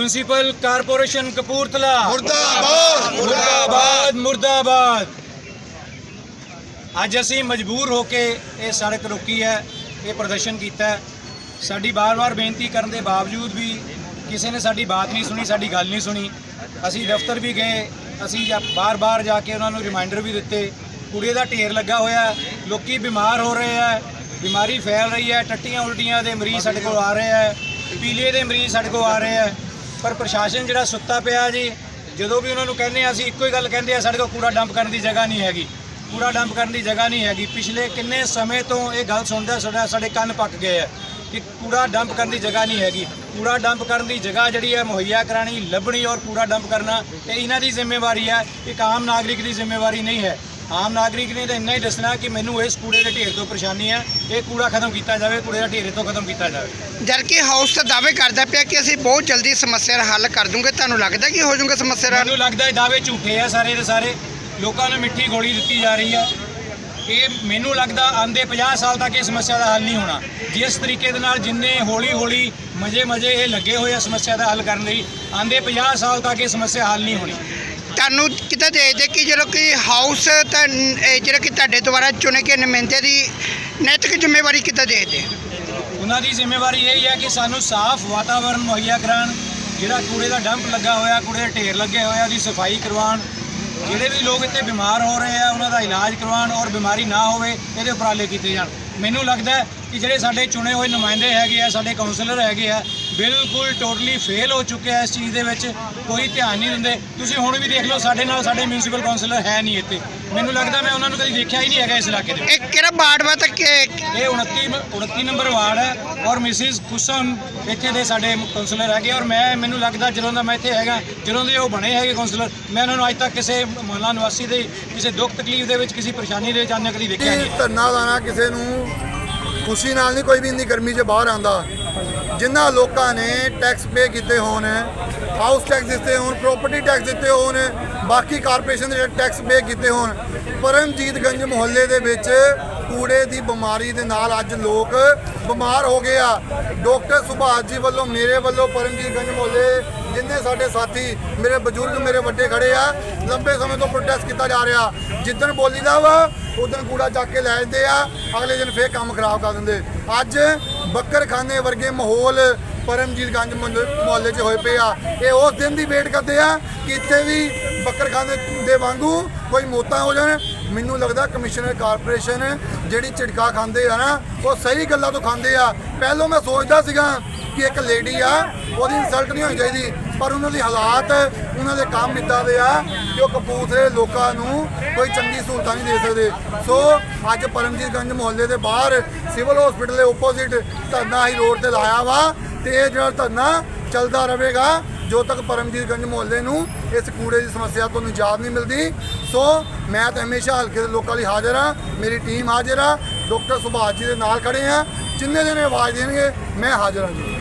Municipal corporation Kapurthala ਮੁਰਦਾਬਾਦ ਮੁਰਦਾਬਾਦ ਮੁਰਦਾਬਾਦ ਅੱਜ ਅਸੀਂ ਮਜਬੂਰ ਹੋ ਕੇ ਇਹ ਸੜਕ ਰੋਕੀ ਹੈ ਇਹ ਪ੍ਰਦਰਸ਼ਨ ਕੀਤਾ ਹੈ ਸਾਡੀ ਬਾਰ-ਬਾਰ ਬੇਨਤੀ ਕਰਨ ਦੇ ਬਾਵਜੂਦ ਵੀ ਕਿਸੇ ਨੇ ਸਾਡੀ ਬਾਤ ਨਹੀਂ ਸੁਣੀ ਸਾਡੀ ਗੱਲ ਨਹੀਂ ਸੁਣੀ ਅਸੀਂ ਦਫ਼ਤਰ ਵੀ ਗਏ ਅਸੀਂ ਜਾ ਬਾਰ-ਬਾਰ ਜਾ ਕੇ ਉਹਨਾਂ ਨੂੰ ਰਿਮਾਈਂਡਰ ਵੀ ਦਿੱਤੇ ਕੂੜੇ ਦਾ ਢੇਰ ਲੱਗਾ ਹੋਇਆ ਹੈ, ਲੋਕੀ ਬਿਮਾਰ ਹੋ ਰਹੇ ਹੈ ਬਿਮਾਰੀ ਫੈਲ ਰਹੀ ਹੈ ਟੱਟੀਆਂ ਉਲਟੀਆਂ ਦੇ ਮਰੀਜ਼ ਸਾਡੇ ਕੋਲ ਆ ਰਹੇ ਹੈ ਪੀਲੀਏ ਦੇ ਮਰੀਜ਼ ਸਾਡੇ ਕੋਲ ਆ ਰਹੇ ਹੈ ਪਰ ਪ੍ਰਸ਼ਾਸਨ ਜਿਹੜਾ ਸੁੱਤਾ ਪਿਆ ਜੀ, ਜਦੋਂ ਵੀ ਉਹਨਾਂ ਨੂੰ ਕਹਿੰਦੇ ਆ ਅਸੀਂ ਇੱਕੋ ਹੀ ਗੱਲ ਕਹਿੰਦੇ ਆ ਸਾਡੇ ਕੋਲ ਕੂੜਾ ਡੰਪ ਕਰਨ ਦੀ ਜਗ੍ਹਾ ਨਹੀਂ ਹੈਗੀ। ਕੂੜਾ ਡੰਪ ਕਰਨ ਦੀ ਜਗ੍ਹਾ ਨਹੀਂ ਹੈਗੀ। ਪਿਛਲੇ ਕਿੰਨੇ ਸਮੇਂ ਤੋਂ ਇਹ ਗੱਲ ਸੁਣਦਾ ਸਾਡਾ ਸਾਡੇ ਕੰਨ ਪੱਕ ਗਏ ਆ ਕਿ ਕੂੜਾ ਡੰਪ ਕਰਨ ਦੀ ਜਗ੍ਹਾ ਨਹੀਂ ਹੈਗੀ। ਕੂੜਾ ਡੰਪ ਕਰਨ ਦੀ ਜਗ੍ਹਾ ਜਿਹੜੀ ਹੈ, ਮੁਹੱਈਆ ਕਰਾਣੀ ਲੱਭਣੀ ਔਰ ਕੂੜਾ ਡੰਪ ਕਰਨਾ, ਇਹ ਇਹਨਾਂ ਦੀ ਜ਼ਿੰਮੇਵਾਰੀ ਹੈ। ਇੱਕ ਆਮ ਨਾਗਰਿਕ ਦੀ ਜ਼ਿੰਮੇਵਾਰੀ ਨਹੀਂ ਹੈ। ਆਮ ਨਾਗਰਿਕ ਨੇ ਤਾਂ ਇੰਨਾ ਹੀ ਦੱਸਣਾ ਕਿ ਮੈਨੂੰ ਇਸ ਕੂੜੇ ਦੇ ਢੇਰ ਤੋਂ ਪਰੇਸ਼ਾਨੀ ਹੈ ਇਹ ਕੂੜਾ ਖਤਮ ਕੀਤਾ ਜਾਵੇ ਕੂੜੇ ਦਾ ਢੇਰ ਤੋਂ ਖਤਮ ਕੀਤਾ ਜਾਵੇ। ਜਦ ਕਿ ਹਾਊਸ ਤਾਂ ਦਾਅਵੇ ਕਰਦਾ ਪਿਆ ਕਿ ਅਸੀਂ ਬਹੁਤ ਜਲਦੀ ਸਮੱਸਿਆ ਦਾ ਹੱਲ ਕਰ ਦੂੰਗੇ ਤੁਹਾਨੂੰ ਲੱਗਦਾ ਕਿ ਹੋ ਜਾਊਗਾ ਸਮੱਸਿਆ ਦਾ ਹੱਲ? ਮੈਨੂੰ ਲੱਗਦਾ ਇਹ ਦਾਅਵੇ ਝੂਠੇ ਆ ਸਾਰੇ ਦੇ ਸਾਰੇ। ਲੋਕਾਂ ਨੂੰ ਮਿੱਠੀ ਗੋਲੀ ਦਿੱਤੀ ਜਾ ਰਹੀ ਹੈ ਇਹ ਮੈਨੂੰ ਲੱਗਦਾ ਆਂਦੇ 50 ਸਾਲ ਤੱਕ ਇਹ ਸਮੱਸਿਆ ਦਾ ਹੱਲ ਨਹੀਂ ਹੋਣਾ। ਜਿਸ ਤਰੀਕੇ ਦੇ ਨਾਲ ਜਿੰਨੇ ਹੌਲੀ ਹੌਲੀ ਮਜੇ ਮਜੇ ਇਹ ਲੱਗੇ ਹੋਏ ਆ ਸਮੱਸਿਆ ਦਾ ਹੱਲ ਕਰਨ ਲਈ ਆਂਦੇ 50 ਸਾਲ ਤੱਕ ਇਹ ਸਮੱਸਿਆ ਹੱਲ ਨਹੀਂ ਹੋਣੀ। ਤੁਹਾਨੂੰ ਕਿੱਦਾਂ ਦੇਖਦੇ ਕਿ ਜਦੋਂ ਕਿ ਹਾਊਸ ਤਾਂ, ਇਹ ਜਿਹੜਾ ਕਿ ਤੁਹਾਡੇ ਦੁਆਰਾ ਚੁਣੇ ਗਏ ਨੁਮਾਇੰਦੇ ਦੀ ਨੈਤਿਕ ਜ਼ਿੰਮੇਵਾਰੀ ਕਿੱਦਾਂ ਦੇਖਦੇ? ਉਹਨਾਂ ਦੀ ਜ਼ਿੰਮੇਵਾਰੀ ਇਹ ਹੈ ਕਿ ਸਾਨੂੰ ਸਾਫ਼ ਵਾਤਾਵਰਣ ਮੁਹੱਈਆ ਕਰਾਉਣ, ਜਿਹੜਾ ਕੂੜੇ ਦਾ ਡੰਪ ਲੱਗਾ ਹੋਇਆ, ਕੂੜੇ ਦੇ ਢੇਰ ਲੱਗੇ ਹੋਇਆ ਉਹਦੀ ਸਫ਼ਾਈ ਕਰਵਾਉਣ, ਜਿਹੜੇ ਵੀ ਲੋਕ ਇੱਥੇ ਬਿਮਾਰ ਹੋ ਰਹੇ ਆ, ਉਹਨਾਂ ਦਾ ਇਲਾਜ ਕਰਵਾਉਣ ਔਰ ਬਿਮਾਰੀ ਨਾ ਹੋਵੇ, ਇਹਦੇ ਉਪਰਾਲੇ ਕੀਤੇ ਜਾਣ। ਮੈਨੂੰ ਲੱਗਦਾ ਹੈ ਕਿ ਜਿਹੜੇ ਸਾਡੇ ਚੁਣੇ ਹੋਏ ਨੁਮਾਇੰਦੇ ਹੈਗੇ ਆ ਸਾਡੇ ਕਾਉਂਸਲਰ ਹੈਗੇ ਆ ਬਿਲਕੁਲ ਟੋਟਲੀ ਫੇਲ ਹੋ ਚੁੱਕੇ ਆ ਇਸ ਚੀਜ਼ ਦੇ ਵਿੱਚ। ਕੋਈ ਧਿਆਨ ਨਹੀਂ ਦਿੰਦੇ। ਤੁਸੀਂ ਹੁਣ ਵੀ ਦੇਖ ਲਓ ਸਾਡੇ ਨਾਲ ਸਾਡੇ ਮਿਊਨਿਸਪਲ ਕਾਉਂਸਲਰ ਹੈ ਨਹੀਂ ਇੱਥੇ। ਮੈਨੂੰ ਲੱਗਦਾ ਮੈਂ ਉਹਨਾਂ ਨੂੰ ਕਦੀ ਦੇਖਿਆ ਹੀ ਨਹੀਂ ਹੈਗਾ ਇਸ ਇਲਾਕੇ ਦੇ ਵਿੱਚ। ਇਹ ਕਿਹੜਾ ਵਾਰਡ ਵਾ ਤਾਂ ਕਿ ਇਹ 29 ਮ- 29 ਨੰਬਰ ਵਾਰਡ ਹੈ ਔਰ ਮਿਸਿਸ ਕੁਸਮ ਇੱਥੇ ਦੇ ਸਾਡੇ ਕਾਉਂਸਲਰ ਹੈਗੇ ਔਰ ਮੈਂ ਮੈਨੂੰ ਲੱਗਦਾ ਜਦੋਂ ਦਾ ਮੈਂ ਇੱਥੇ ਹੈਗਾ ਜਦੋਂ ਦੇ ਉਹ ਬਣੇ ਹੈਗੇ ਕਾਉਂਸਲਰ ਮੈਂ ਉਹਨਾਂ ਨੂੰ ਅੱਜ ਤੱਕ ਕਿਸੇ ਮੁਹੱਲਾ ਨਿਵਾਸੀ ਦੇ ਕਿਸੇ ਦੁੱਖ ਤਕਲੀਫ ਦੇ ਵਿੱਚ ਕਿਸੇ ਪਰੇਸ਼ਾਨੀ ਦੇ ਵਿੱਚ ਆਉਂਦਿਆਂ ਕਦੀ ਦੇਖਿਆ ਨਹੀਂ ਧਰਨਾ ਲਾਣਾ ਕਿਸੇ ਨੂੰ ਖੁਸ਼ੀ ਨਾਲ ਨਹੀਂ, ਕੋਈ ਵੀ ਇੰਨੀ ਗਰਮੀ 'ਚ ਬਾਹਰ ਆਂਦਾ ਜਿਨ੍ਹਾਂ ਲੋਕਾਂ ਨੇ ਟੈਕਸ ਪੇ ਕੀਤੇ ਹੋਣ ਹਾਊਸ ਟੈਕਸ ਦਿੱਤੇ ਹੋਣ ਪ੍ਰਾਪਰਟੀ ਟੈਕਸ ਦਿੱਤੇ ਹੋਣ, ਬਾਕੀ ਕਾਰਪੋਰੇਸ਼ਨ ਦੇ ਟੈਕਸ ਪੇ ਕੀਤੇ ਹੋਣ, ਪਰਮਜੀਤਗੰਜ ਮੁਹੱਲੇ ਦੇ ਵਿੱਚ ਕੂੜੇ ਦੀ ਬਿਮਾਰੀ ਦੇ ਨਾਲ ਅੱਜ ਲੋਕ ਬਿਮਾਰ ਹੋ ਗਏ ਆ। ਡਾਕਟਰ ਸੁਭਾਸ਼ ਜੀ ਵੱਲੋਂ, ਮੇਰੇ ਵੱਲੋਂ ਪਰਮਜੀਤਗੰਜ ਮੁਹੱਲੇ ਜਿੰਨੇ ਸਾਡੇ ਸਾਥੀ, ਮੇਰੇ ਬਜ਼ੁਰਗ, ਮੇਰੇ ਵੱਡੇ ਖੜੇ ਆ, ਲੰਬੇ ਸਮੇਂ ਤੋਂ ਪ੍ਰੋਟੈਸਟ ਕੀਤਾ ਜਾ ਰਿਹਾ। ਜਿੱਦਣ ਬੋਲੀਦਾ ਵਾ, ਉਦੋਂ ਕੂੜਾ ਚੱਕ ਕੇ ਲੈ ਜਾਂਦੇ ਆ, ਅਗਲੇ ਦਿਨ ਫੇਰ ਕੰਮ ਖਰਾਬ ਕਰ ਦਿੰਦੇ। ਅੱਜ ਬੱਕਰਖਾਨੇ ਵਰਗੇ ਮਾਹੌਲ ਪਰਮਜੀਤਗੰਜ ਮੁਹੱਲੇ ਮੁਹੱਲੇ 'ਚ ਹੋਏ ਪਏ ਆ। ਇਹ ਉਸ ਦਿਨ ਦੀ ਵੇਟ ਕਰਦੇ ਆ ਕਿ ਇੱਥੇ ਵੀ ਬੱਕਰਖਾਨੇ ਦੇ ਵਾਂਗੂ ਕੋਈ ਮੌਤਾਂ ਹੋ ਜਾਣ। ਮੈਨੂੰ ਲੱਗਦਾ ਕਮਿਸ਼ਨਰ ਕਾਰਪੋਰੇਸ਼ਨ ਜਿਹੜੀ ਝਿੜਕਾ ਖਾਂਦੇ ਆ ਨਾ, ਉਹ ਸਹੀ ਗੱਲਾਂ ਤੋਂ ਖਾਂਦੇ ਆ। ਪਹਿਲਾਂ ਮੈਂ ਸੋਚਦਾ ਸੀਗਾ ਕਿ ਇੱਕ ਲੇਡੀ ਆ, ਉਹਦੀ ਇਨਸਲਟ ਨਹੀਂ ਹੋਣੀ ਚਾਹੀਦੀ, ਪਰ ਉਹਨਾਂ ਦੇ ਹਾਲਾਤ, ਉਹਨਾਂ ਦੇ ਕੰਮ ਇਦਾਂ ਦੇ ਆ ਕਿ ਉਹ ਕਪੂਰਥਲੇ ਲੋਕਾਂ ਨੂੰ ਕੋਈ ਚੰਗੀ ਸਹੂਲਤਾਂ ਨਹੀਂ ਦੇ ਸਕਦੇ। ਸੋ ਅੱਜ ਪਰਮਜੀਤਗੰਜ ਮੁਹੱਲੇ ਦੇ ਬਾਹਰ ਸਿਵਲ ਹਸਪੀਟਲ ਦੇ ਆਪੋਜ਼ਿਟ ਧਰਨਾ ਹੀ ਰੋਡ ਤੇ ਲਾਇਆ ਵਾ ਤੇ ਇਹ ਜਿਹੜਾ ਧਰਨਾ ਚੱਲਦਾ ਰਹੇਗਾ ਜੋ ਤੱਕ ਪਰਮਜੀਤਗੰਜ ਮੁਹੱਲੇ ਨੂੰ ਇਸ ਕੂੜੇ ਦੀ ਸਮੱਸਿਆ ਤੋਂ ਨਿਜਾਤ ਨਹੀਂ ਮਿਲਦੀ। ਸੋ ਮੈਂ ਤਾਂ ਹਮੇਸ਼ਾ ਹਲਕੇ ਦੇ ਲੋਕਾਂ ਲਈ ਹਾਜ਼ਰ ਹਾਂ, ਮੇਰੀ ਟੀਮ ਹਾਜ਼ਰ ਆ, ਡਾਕਟਰ ਸੁਭਾਸ਼ ਜੀ ਦੇ ਨਾਲ ਖੜੇ ਆ, ਜਿੰਨੇ ਦਿਨ ਆਵਾਜ਼ ਦੇਣਗੇ, ਮੈਂ ਹਾਜ਼ਰ ਹਾਂ ਜੀ।